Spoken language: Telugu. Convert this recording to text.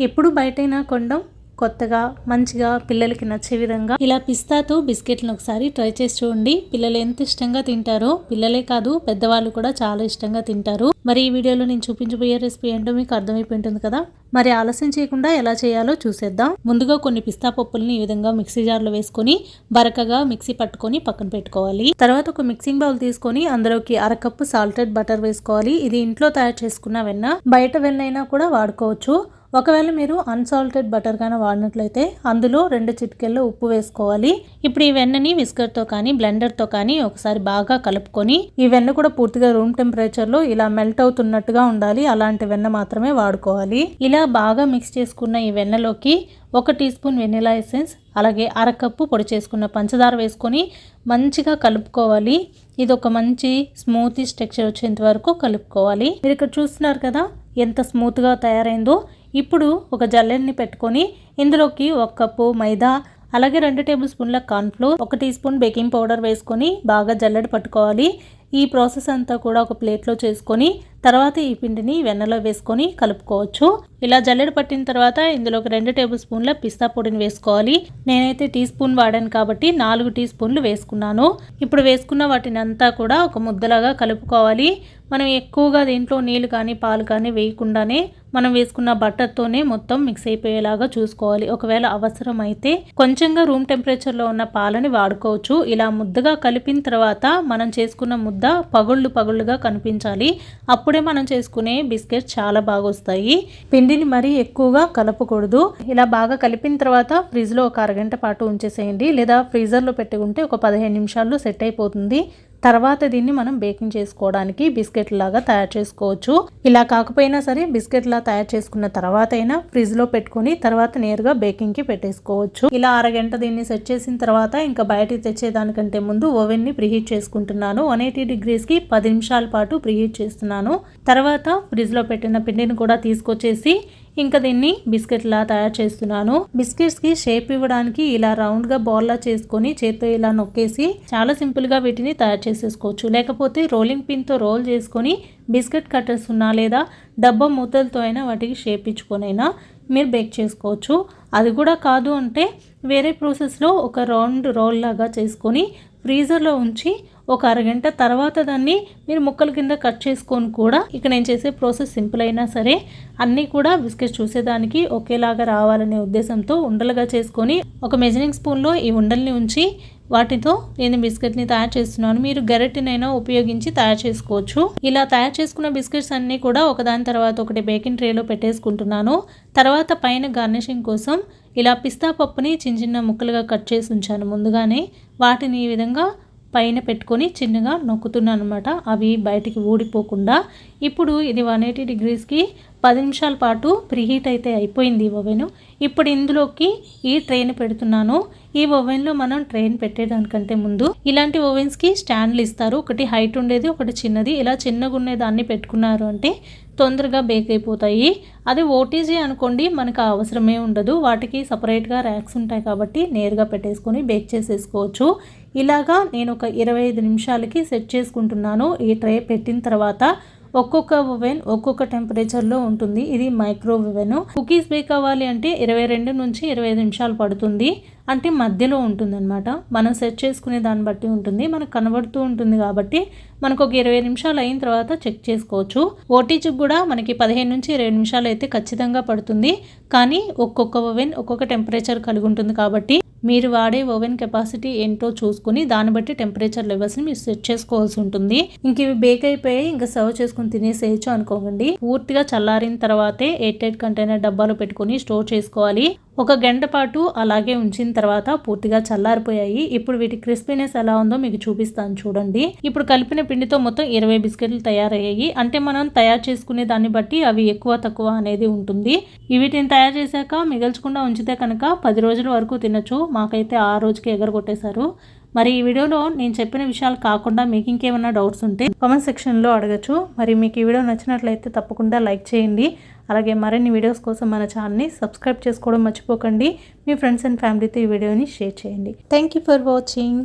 ఎప్పుడు బయటైనా కొండం కొత్తగా మంచిగా పిల్లలకి నచ్చే విధంగా. ఇలా పిస్తాతో బిస్కెట్లను ఒకసారి ట్రై చేసి చూడండి. పిల్లలు ఎంత ఇష్టంగా తింటారో పిల్లలే కాదు పెద్దవాళ్ళు కూడా చాలా ఇష్టంగా తింటారు. మరి ఈ వీడియోలో నేను చూపించబోయే రెసిపీ ఏంటో మీకు అర్థమైపోయి ఉంటుంది కదా? మరి ఆలస్యం చేయకుండా ఎలా చేయాలో చూసేద్దాం. ముందుగా కొన్ని పిస్తా పప్పుల్ని ఈ విధంగా మిక్సీ జార్లో వేసుకొని బరకగా మిక్సీ పట్టుకొని పక్కన పెట్టుకోవాలి. తర్వాత ఒక మిక్సింగ్ బౌల్ తీసుకొని అందులోకి అరకప్పు సాల్టెడ్ బటర్ వేసుకోవాలి. ఇది ఇంట్లో తయారు చేసుకున్న వెన్న. బయట వెన్నైనా కూడా వాడుకోవచ్చు. ఒకవేళ మీరు అన్సాల్టెడ్ బటర్ కానీ వాడినట్లయితే అందులో రెండు చిటికెల్లో ఉప్పు వేసుకోవాలి. ఇప్పుడు ఈ వెన్నని విస్కర్తో కానీ బ్లెండర్తో కానీ ఒకసారి బాగా కలుపుకొని ఈ వెన్న కూడా పూర్తిగా రూమ్ టెంపరేచర్లో ఇలా మెల్ట్ అవుతున్నట్టుగా ఉండాలి. అలాంటి వెన్న మాత్రమే వాడుకోవాలి. ఇలా బాగా మిక్స్ చేసుకున్న ఈ వెన్నలోకి ఒక టీ స్పూన్ వెనిలా ఎసెన్స్ అలాగే అరకప్పు పొడి చేసుకున్న పంచదార వేసుకొని మంచిగా కలుపుకోవాలి. ఇది ఒక మంచి స్మూతీ స్ట్రక్చర్ వచ్చేంత వరకు కలుపుకోవాలి. మీరు ఇక్కడ చూస్తున్నారు కదా ఎంత స్మూత్గా తయారైందో. ఇప్పుడు ఒక జల్లెడ్ని పెట్టుకొని ఇందులోకి ఒక కప్పు మైదా అలాగే రెండు టేబుల్ స్పూన్ల కార్న్ఫ్లోర్ ఒక టీ స్పూన్ బేకింగ్ పౌడర్ వేసుకొని బాగా జల్లెడ పట్టుకోవాలి. ఈ ప్రాసెస్ అంతా కూడా ఒక ప్లేట్లో చేసుకొని తర్వాత ఈ పిండిని వెన్నలో వేసుకొని కలుపుకోవచ్చు. ఇలా జల్లెడ పట్టిన తర్వాత ఇందులోకి రెండు టేబుల్ స్పూన్ల పిస్తా పొడిని వేసుకోవాలి. నేనైతే టీ స్పూన్ వాడాను కాబట్టి నాలుగు టీ స్పూన్లు వేసుకున్నాను. ఇప్పుడు వేసుకున్న వాటిని అంతా కూడా ఒక ముద్దలాగా కలుపుకోవాలి. మనం ఎక్కువగా దీంట్లో నీళ్ళు కానీ పాలు కానీ వేయకుండానే మనం వేసుకున్న బట్టర్తోనే మొత్తం మిక్స్ అయిపోయేలాగా చూసుకోవాలి. ఒకవేళ అవసరం అయితే కొంచెంగా రూమ్ టెంపరేచర్లో ఉన్న పాలని వాడుకోవచ్చు. ఇలా ముద్దగా కలిపిన తర్వాత మనం చేసుకున్న ముద్ద పగుళ్ళు పగుళ్ళుగా కనిపించాలి. అప్పుడు మనం చేసుకునే బిస్కెట్ చాలా బాగా వస్తాయి పిండిని మరీ ఎక్కువగా కలపకూడదు. ఇలా బాగా కలిపిన తర్వాత ఫ్రిడ్జ్లో ఒక అరగంట పాటు ఉంచేసేయండి. లేదా ఫ్రీజర్లో పెట్టుకుంటే ఒక పదిహేను నిమిషాల్లో సెట్ అయిపోతుంది. తర్వాత దీన్ని మనం బేకింగ్ చేసుకోవడానికి బిస్కెట్ లాగా తయారు చేసుకోవచ్చు. ఇలా కాకపోయినా సరే బిస్కెట్ లా తయారు చేసుకున్న తర్వాత అయినా ఫ్రిడ్జ్లో పెట్టుకుని తర్వాత నేరుగా బేకింగ్కి పెట్టేసుకోవచ్చు. ఇలా అరగంట దీన్ని సెట్ చేసిన తర్వాత ఇంకా బయటికి తెచ్చేదానికంటే ముందు ఓవెన్ని ప్రీహీట్ చేసుకుంటున్నాను. వన్ ఎయిటీ డిగ్రీస్కి పది నిమిషాల పాటు ప్రీహీట్ చేస్తున్నాను. తర్వాత ఫ్రిడ్జ్లో పెట్టిన పిండిని కూడా తీసుకొచ్చేసి ఇంకా దీన్ని బిస్కెట్లా తయారు చేస్తున్నాను. బిస్కెట్స్కి షేప్ ఇవ్వడానికి ఇలా రౌండ్గా బాల్లా చేసుకొని చేత్తో ఇలా నొక్కేసి చాలా సింపుల్గా వీటిని తయారు చేసేసుకోవచ్చు. లేకపోతే రోలింగ్ పిన్తో రోల్ చేసుకొని బిస్కెట్ కట్టర్స్ ఉన్నా లేదా డబ్బా మూతలతో అయినా వాటికి షేప్ ఇచ్చుకొనైనా మీరు బేక్ చేసుకోవచ్చు. అది కూడా కాదు అంటే వేరే ప్రాసెస్లో ఒక రౌండ్ రోల్ లాగా చేసుకొని ఫ్రీజర్లో ఉంచి ఒక అరగంట తర్వాత దాన్ని మీరు ముక్కల కింద కట్ చేసుకొని కూడా ఇక నేను చేసే ప్రాసెస్ సింపుల్ అయినా సరే అన్నీ కూడా బిస్కెట్స్ చూసేదానికి ఒకేలాగా రావాలనే ఉద్దేశంతో ఉండలుగా చేసుకొని ఒక మెజరింగ్ స్పూన్లో ఈ ఉండల్ని ఉంచి వాటితో నేను బిస్కెట్ని తయారు చేస్తున్నాను. మీరు గెరెట్నైనా ఉపయోగించి తయారు చేసుకోవచ్చు. ఇలా తయారు చేసుకున్న బిస్కెట్స్ అన్నీ కూడా ఒకదాని తర్వాత ఒకటి బేకింగ్ ట్రేలో పెట్టేసుకుంటున్నాను. తర్వాత పైన గార్నిషింగ్ కోసం ఇలా పిస్తా పప్పుని చిన్న చిన్న ముక్కలుగా కట్ చేసి ఉంచాను. ముందుగానే వాటిని ఈ విధంగా పైన పెట్టుకొని చిన్నగా నొక్కుతున్నాను అనమాట అవి బయటికి ఊడిపోకుండా. ఇప్పుడు ఇది వన్ ఎయిటీ డిగ్రీస్కి పది నిమిషాల పాటు ప్రీహీట్ అయితే అయిపోయింది ఈ ఓవెన్. ఇప్పుడు ఇందులోకి ఈ ట్రైన్ పెడుతున్నాను. ఈ ఓవెన్లో మనం ట్రైన్ పెట్టేదానికంటే ముందు ఇలాంటి ఓవెన్స్కి స్టాండ్లు ఇస్తారు. ఒకటి హైట్ ఉండేది ఒకటి చిన్నది. ఇలా చిన్నగా ఉండేదాన్ని పెట్టుకున్నారు అంటే తొందరగా బేక్ అయిపోతాయి. అదే ఓటీజీ అనుకోండి మనకు అవసరమే ఉండదు. వాటికి సపరేట్గా ర్యాక్స్ ఉంటాయి కాబట్టి నేరుగా పెట్టేసుకొని బేక్ చేసేసుకోవచ్చు. ఇలాగా నేను ఒక ఇరవై ఐదు నిమిషాలకి సెట్ చేసుకుంటున్నాను. ఈ ట్రే పెట్టిన తర్వాత ఒక్కొక్క ఓవెన్ ఒక్కొక్క టెంపరేచర్లో ఉంటుంది. ఇది మైక్రో ఓవెన్ కుకీస్ బేక్ అవ్వాలి అంటే ఇరవై రెండు నుంచి ఇరవై ఐదు నిమిషాలు పడుతుంది. అంటే మధ్యలో ఉంటుందన్నమాట. మనం సెట్ చేసుకునే దాన్ని బట్టి ఉంటుంది. మనకు కనబడుతూ ఉంటుంది కాబట్టి మనకు ఒక ఇరవై నిమిషాలు అయిన తర్వాత చెక్ చేసుకోవచ్చు. ఓటీజీకి కూడా మనకి పదిహేను నుంచి ఇరవై నిమిషాలు అయితే ఖచ్చితంగా పడుతుంది. కానీ ఒక్కొక్క ఓవెన్ ఒక్కొక్క టెంపరేచర్ కలిగి ఉంటుంది కాబట్టి మీరు వాడే ఓవెన్ కెపాసిటీ ఏంటో చూసుకుని దాన్ని బట్టి టెంపరేచర్ లెవెల్స్ని మీరు సెట్ చేసుకోవాల్సి ఉంటుంది. ఇంక ఇవి బేక్ అయిపోయి ఇంకా సర్వ్ చేసుకుని తినేసేయచ్చు అనుకోకండి. పూర్తిగా చల్లారిన తర్వాతే ఎయిట్ ఎయిట్ కంటైనర్ డబ్బాలో పెట్టుకుని స్టోర్ చేసుకోవాలి. ఒక గంట పాటు అలాగే ఉంచిన తర్వాత పూర్తిగా చల్లారిపోయాయి. ఇప్పుడు వీటి క్రిస్పీనెస్ ఎలా ఉందో మీకు చూపిస్తాను చూడండి. ఇప్పుడు కలిపిన పిండితో మొత్తం ఇరవై బిస్కెట్లు తయారయ్యాయి. అంటే మనం తయారు చేసుకునే దాన్ని బట్టి అవి ఎక్కువ తక్కువ అనేది ఉంటుంది. వీటిని తయారు చేశాక మిగల్చకుండా ఉంచితే కనుక పది రోజుల వరకు తినచ్చు. మాకైతే ఆ రోజుకి ఎగరగొట్టేశారు. మరి ఈ వీడియోలో నేను చెప్పిన విషయాలు కాకుండా మీకు ఇంకేమైనా డౌట్స్ ఉంటే కామెంట్ సెక్షన్లో అడగచ్చు. మరి మీకు ఈ వీడియో నచ్చినట్లయితే తప్పకుండా లైక్ చేయండి. అలాగే మరిన్ని వీడియోస్ కోసం మన ఛానల్ని సబ్స్క్రైబ్ చేసుకోవడం మర్చిపోకండి. మీ ఫ్రెండ్స్ అండ్ ఫ్యామిలీతో ఈ వీడియోని షేర్ చేయండి. Thank you for watching